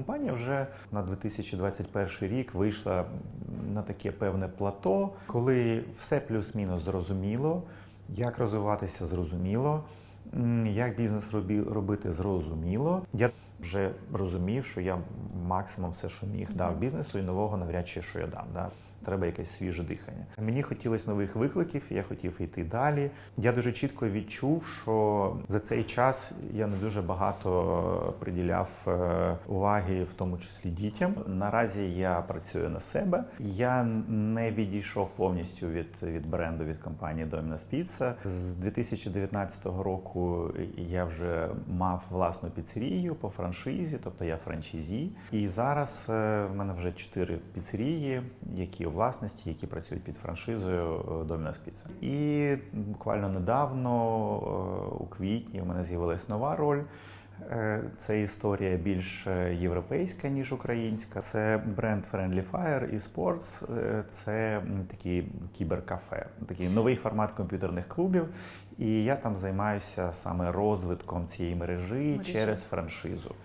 Компанія вже на 2021 рік вийшла на таке певне плато, коли все плюс-мінус зрозуміло, як розвиватися зрозуміло, як бізнес робити зрозуміло. Я вже розумів, що я максимум все, що міг, дав бізнесу, і нового навряд чи що я дам. Да? Треба якесь свіже дихання. Мені хотілося нових викликів, я хотів йти далі. Я дуже чітко відчув, що за цей час я не дуже багато приділяв е, уваги, в тому числі дітям. Наразі я працюю на себе. Я не відійшов повністю від, від бренду від компанії Domino's Pizza. З 2019 року я вже мав власну піцерію по франшизі, тобто я франчайзі. І зараз е, в мене вже чотири піцерії, які у власності, які працюють під франшизою е, Domino's Pizza. І буквально недавно, е, у квітні, у мене з'явилась нова роль. Е, Це історія більш е, європейська, ніж українська. Це бренд Friendly Fire і Sports. Е, Це такі кіберкафе, такий новий формат комп'ютерних клубів. І я там займаюся саме розвитком цієї мережі Мережі. через франшизу.